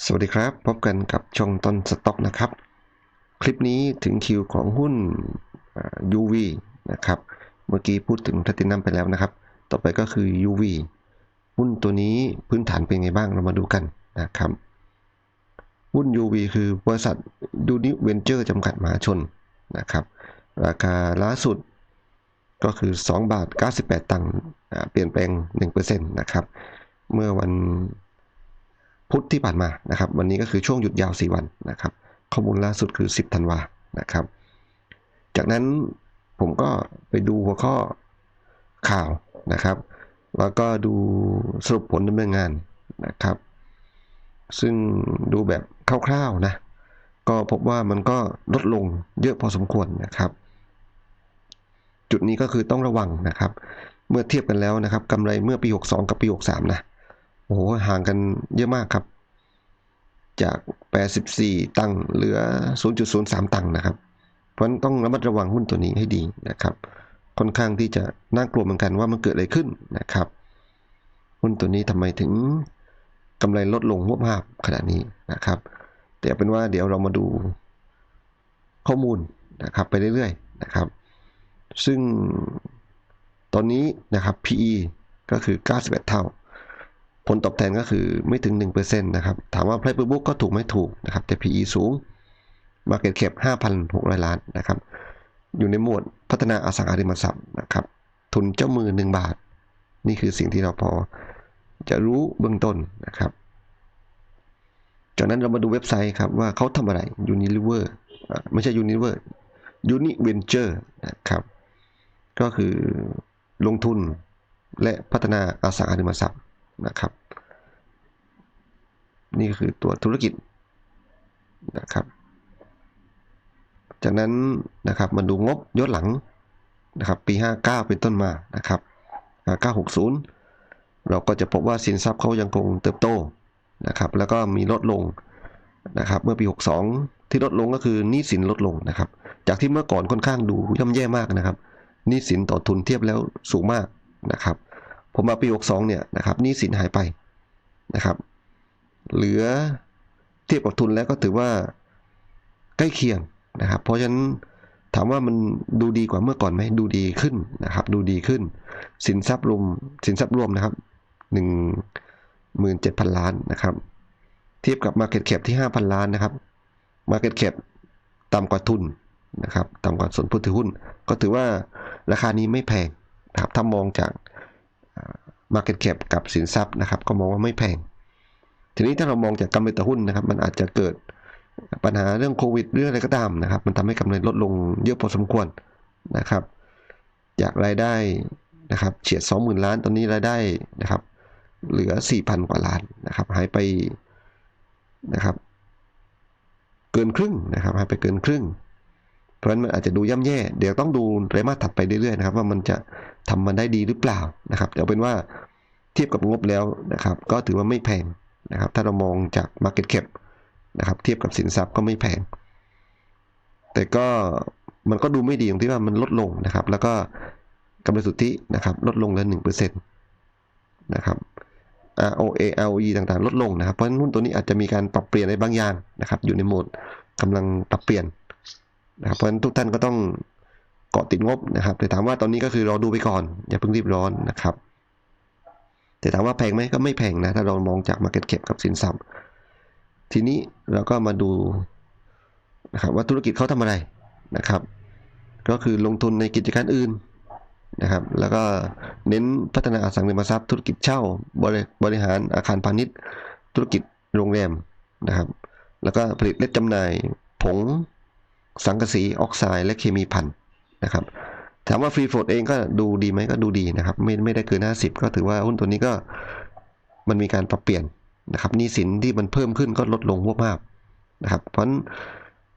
สวัสดีครับ พบกันกับช่องต้นสต็อกนะครับ คลิปนี้ถึงคิวของหุ้น UV นะครับ เมื่อกี้พูดถึง Platinum ไปแล้วนะครับ ต่อไปก็คือ UV หุ้นตัวนี้พื้นฐานเป็นไงบ้างเรามาดูกันนะครับ หุ้น UV คือบริษัทยูนิเวนเจอร์จำกัดมหาชนนะครับ ราคาล่าสุดก็คือ 2 บาท 98 ตังค์เปลี่ยนแปลง 1%นะครับ เมื่อวัน พุธที่ผ่านมานะครับ วันนี้ก็คือช่วงหยุดยาว 4 วันนะครับ ข้อมูลล่าสุดคือ 10ธันวานะครับ จากนั้นผมก็ไปดูหัวข้อข่าวนะครับ แล้วก็ดูสรุปผลดำเนินงานนะครับ ซึ่งดูแบบคร่าวๆนะก็พบว่ามันก็ลดลงเยอะพอสมควรนะครับ จุดนี้ก็คือต้องระวังนะครับ เมื่อเทียบกันแล้วนะครับกำไรเมื่อปี 62 กับปี 63 นะ โอ้โหห่างกันเยอะมากครับ จาก 84 ตังค์เหลือ 0.03 ตังค์นะครับ เพราะนั้นต้องระมัดระวังหุ้นตัวนี้ให้ดีนะครับ ค่อนข้างที่จะน่ากลัวเหมือนกันว่ามันเกิดอะไรขึ้นนะครับ หุ้นตัวนี้ทำไมถึงกำไรลดลงหัวภาพขนาดนี้นะครับ แต่เอาเป็นว่าเดี๋ยวเรามาดูข้อมูลนะครับไปเรื่อยๆนะครับ ซึ่งตอนนี้นะครับ PE ก็คือ 91 เท่า ผลตอบแทนก็คือไม่ถึง 1%นะครับ ถามว่า Price per book ก็ถูกไม่ถูกนะครับ แต่ PE สูง Market cap 5,600 ล้านนะครับ อยู่ในหมวดพัฒนาอสังหาริมทรัพย์นะครับ ทุนเจ้ามือ 1 บาท นี่คือสิ่งที่เราพอจะรู้เบื้องต้นนะครับ จากนั้นเรามาดูเว็บไซต์ครับว่าเขาทำอะไร Unilever อ่าไม่ใช่ Unilever Univenture นะครับ ก็คือลงทุนและพัฒนาอสังหาริมทรัพย์ นะครับ นี่คือตัวธุรกิจนะครับ จากนั้นนะครับมาดูงบย้อนหลังนะครับปี 59 เป็นต้นมานะครับ5960 เราก็จะพบว่าสินทรัพย์เขายังคงเติบโตนะครับ แล้วก็มีลดลงนะครับ เมื่อปี 62 ที่ลดลงก็คือหนี้สินลดลงนะครับ จากที่เมื่อก่อนค่อนข้างดูย่ำแย่มากนะครับหนี้สินต่อทุนเทียบแล้วสูงมากนะครับ ผมมาปี62เนี่ยนะครับหนี้สินหายไปนะครับ เหลือเทียบกับทุนแล้วก็ถือว่าใกล้เคียงนะครับ เพราะฉะนั้นถามว่ามันดูดีกว่าเมื่อก่อนไหมดูดีขึ้นนะครับ ดูดีขึ้น สินทรัพย์รวมสินทรัพย์รวมนะครับหนึ่งหมื่นเจ็ดพันล้านนะครับ เทียบกับ Market Cap ที่ 5,000 ล้านนะครับ Market Cap ต่ำกว่าทุนนะครับต่ำกว่าส่วนผู้ถือหุ้น ก็ถือว่าราคานี้ไม่แพงนะครับถ้ามองจาก Market Cap กับสินทรัพย์นะครับ ก็มองว่าไม่แพง ทีนี้ถ้าเรามองจากกำไรต่อหุ้นนะครับ มันอาจจะเกิดปัญหาเรื่องโควิดเรื่องอะไรก็ตามนะครับ มันทำให้กำไรลดลงเยอะพอสมควรนะครับ จากรายได้นะครับเฉียด 20,000 ล้านตอนนี้รายได้นะครับ เหลือ 4,000 กว่าล้านนะครับ หายไปนะครับ เกินครึ่งนะครับ หายไปเกินครึ่ง เพราะฉะนั้นมันอาจจะดูย่ำแย่ เดี๋ยวต้องดูไตรมาสถัดไปเรื่อยๆนะครับ ว่ามันจะทำมันได้ดีหรือเปล่านะครับเดี๋ยวเป็นว่าเทียบกับงบแล้วนะครับ ก็ถือว่าไม่แพงนะครับ ถ้าเรามองจาก Market Cap นะครับ เทียบกับสินทรัพย์ก็ไม่แพง แต่ก็มันก็ดูไม่ดีตรงที่ว่ามันลดลงนะครับ แล้วก็กำไรสุทธินะครับ ลดลงเหลือหนึ่งเปอร์เซ็นต์นะครับ ROA ROE ต่างๆ ลดลงนะครับ เพราะฉะนั้นหุ้นตัวนี้อาจจะมีการปรับเปลี่ยนอะไรบางอย่างนะครับ อยู่ในโหมดกำลังปรับเปลี่ยน นะครับเพราะฉะนั้นทุกท่านก็ต้องเกาะติดงบนะครับ แต่ถามว่าตอนนี้ก็คือรอดูไปก่อนอย่าเพิ่งรีบร้อนนะครับ แต่ถามว่าแพงไหมก็ไม่แพงนะ ถ้าเรามองจาก Market Cap กับสินทรัพย์ ทีนี้เราก็มาดูนะครับว่าธุรกิจเขาทำอะไรนะครับ ก็คือลงทุนในกิจการอื่นนะครับ แล้วก็เน้นพัฒนาอสังหาริมทรัพย์ ธุรกิจเช่าบริบริหารอาคารพาณิชย์ ธุรกิจโรงแรมนะครับ แล้วก็ผลิตและจำหน่ายผง สังกะสีออกไซด์และเคมีพันนะครับถามว่าฟรีโฟลดเองก็ดูดีไหมก็ดูดีนะครับ ไม่ไม่ได้เกิน 50 ก็ถือว่าหุ้นตัวนี้ก็มันมีการปรับเปลี่ยนนะครับหนี้สินที่มันเพิ่มขึ้นก็ลดลงพวกมากนะครับเพราะนั้น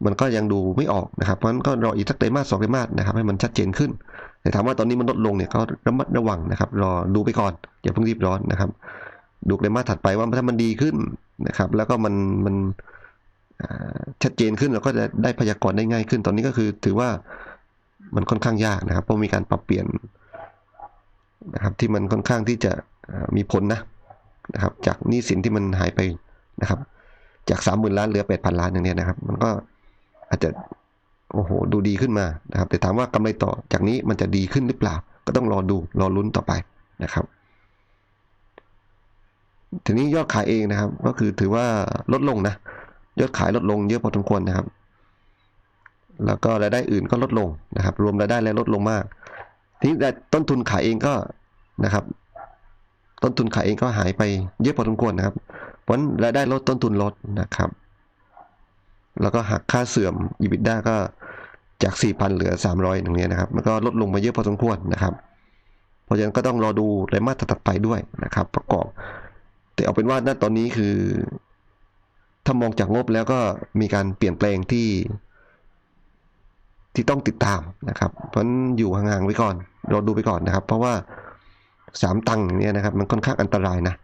มันก็ยังดูไม่ออกนะครับเพราะนั้นก็รออีกสักไตรมาสสองไตรมาสนะครับให้มันชัดเจนขึ้น แต่ถามว่าตอนนี้มันลดลงเนี่ยก็ระมัดระวังนะครับ รอดูไปก่อนอย่าเพิ่งรีบร้อนนะครับ ดูไตรมาสถัดไปว่าถ้ามันดีขึ้นนะครับ แล้วก็มันมันอ่า ชัดเจนขึ้นเราก็จะได้พยากรณ์ได้ง่ายขึ้น ตอนนี้ก็คือถือว่ามันค่อนข้างยากนะครับ เพราะมีการปรับเปลี่ยนนะครับที่มันค่อนข้างที่จะมีผลนะนะครับ จากหนี้สินที่มันหายไปนะครับ จากสามหมื่นล้านเหลือแปดพันล้านอย่างเนี้ยนะครับ มันก็อาจจะโอ้โหดูดีขึ้นมานะครับ แต่ถามว่ากำไรต่อจากนี้มันจะดีขึ้นหรือเปล่า ก็ต้องรอดูรอลุ้นต่อไปนะครับ ทีนี้ยอดขายเองนะครับ ก็คือถือว่าลดลงนะ ยอดขายลดลงเยอะพอสมควรนะครับ แล้วก็รายได้อื่นก็ลดลงนะครับ รวมรายได้และลดลงมาก ทีนี้ต้นทุนขายเองก็นะครับ ต้นทุนขายเองก็หายไปเยอะพอสมควรนะครับเพราะรายได้ลดต้นทุนลดนะครับ แล้วก็หักค่าเสื่อม EBITDA ก็จาก 4,000 เหลือ 300อย่างเงี้ยนะครับ มันก็ลดลงมาเยอะพอสมควรนะครับ เพราะฉะนั้นก็ต้องรอดูไตรมาสถัดไปด้วยนะครับ ประกอบ แต่เอาเป็นว่าณตอนนี้คือ ถ้ามองจากงบแล้วก็มีการเปลี่ยนแปลงที่ ที่ต้องติดตามนะครับ เพราะอยู่ห่างๆไว้ก่อนรอดูไปก่อนนะครับ เพราะว่าสามตังค์อย่างเนี้ยนะครับ มันค่อนข้างอันตรายนะ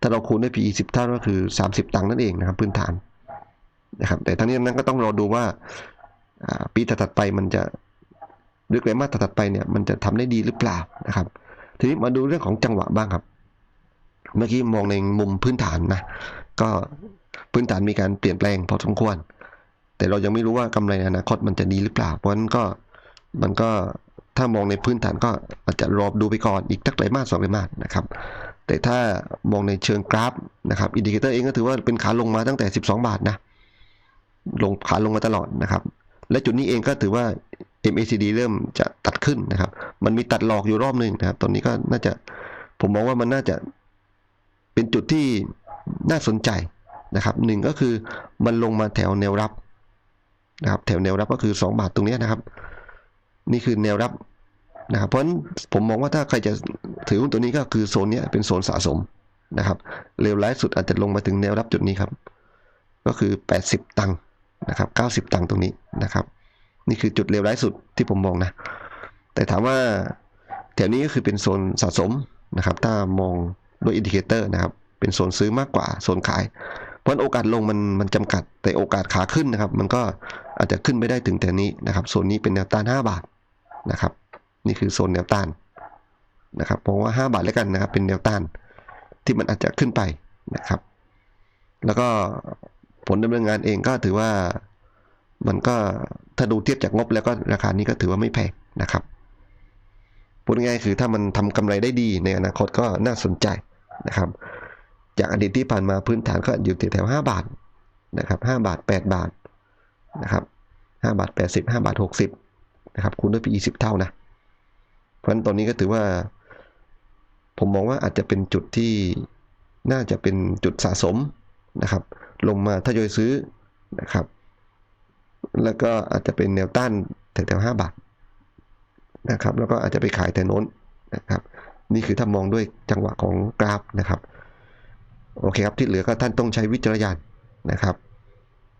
ถ้าเราคูณด้วย PE 10 เท่าก็คือ 30 ตังค์นั่นเองนะครับ พื้นฐานนะครับ แต่ทั้งนี้ทั้งนั้นก็ต้องรอดูว่าปีถัดไปมันจะหรือไตรมาสถัดไปเนี่ยมันจะทำได้ดีหรือเปล่านะครับ ทีนี้มาดูเรื่องของจังหวะบ้างครับ เมื่อกี้มองในมุมพื้นฐานนะ ก็ พื้นฐานมีการเปลี่ยนแปลงพอสมควร แต่เรายังไม่รู้ว่ากำไรในอนาคตมันจะดีหรือเปล่า เพราะฉะนั้นก็มันก็ถ้ามองในพื้นฐานก็อาจจะรอดูไปก่อนอีกสักไตรมาสสองไตรมาสนะครับ แต่ถ้ามองในเชิงกราฟนะครับอินดิเคเตอร์เองก็ถือว่าเป็นขาลงมาตั้งแต่ 12 บาทนะลงขาลงมาตลอดนะครับ และจุดนี้เองก็ถือว่า MACD เริ่มจะตัดขึ้นนะครับ มันมีตัดหลอกอยู่รอบหนึ่งนะครับ ตอนนี้ก็น่าจะผมมองว่ามันน่าจะเป็นจุดที่น่าสนใจ นะครับหนึ่งก็คือมันลงมาแถวแนวรับนะครับแถวแนวรับก็คือ 2 บาทตรงนี้นะครับ นี่คือแนวรับนะครับ เพราะฉะนั้นผมมองว่าถ้าใครจะถือหุ้นตัวนี้ก็คือโซนนี้เป็นโซนสะสมนะครับเร็วร้ายสุดอาจจะลงมาถึงแนวรับจุดนี้ครับ ก็คือ 80 ตังค์นะครับ 90 ตังค์ตรงนี้นะครับ นี่คือจุดเลวร้ายสุดที่ผมมองนะ แต่ถามว่าแถวนี้ก็คือเป็นโซนสะสมนะครับ ถ้ามองด้วยอินดิเคเตอร์นะครับ เป็นโซนซื้อมากกว่าโซนขาย เพราะโอกาสลงมันมันจำกัดแต่โอกาสขาขึ้นนะครับ มันก็อาจจะขึ้นไม่ได้ถึงแถวนี้นะครับโซนนี้เป็นแนวต้าน 5 บาทนะครับ นี่คือโซนแนวต้านนะครับผมว่า 5 บาทแล้วกันนะครับ เป็นแนวต้านที่มันอาจจะขึ้นไปนะครับ แล้วก็ผลดำเนินงานเองก็ถือว่ามันก็ถ้าดูเทียบจากงบแล้วก็ราคานี้ก็ถือว่าไม่แพงนะครับพูดง่ายๆคือถ้ามันทำกำไรได้ดีในอนาคตก็น่าสนใจนะครับ จากอดีตที่ผ่านมาพื้นฐานก็อยู่แถวๆห้าบาทนะครับห้าบาทแปดบาทนะครับห้าบาทแปดสิบห้าบาทหกสิบนะครับคูณด้วย PE สิบเท่านะ เพราะฉะนั้นตอนนี้ก็ถือว่า ผมมองว่าอาจจะเป็นจุดที่น่าจะเป็นจุดสะสมนะครับ ลงมาทยอยซื้อนะครับ แล้วก็อาจจะเป็นแนวต้านแถวๆห้าบาทนะครับ แล้วก็อาจจะไปขายแต่โน้นนะครับ นี่คือถ้ามองด้วยจังหวะของกราฟนะครับ โอเคครับที่เหลือก็ท่านต้องใช้วิจารณญาณนะครับ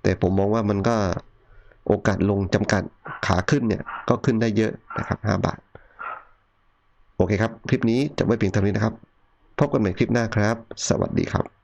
แต่ผมมองว่ามันก็โอกาสลงจำกัดขาขึ้นเนี่ยก็ขึ้นได้เยอะนะครับ 5 บาท โอเคครับ คลิปนี้จะไม่เพียงเท่านี้นะครับ พบกันใหม่คลิปหน้าครับ สวัสดีครับ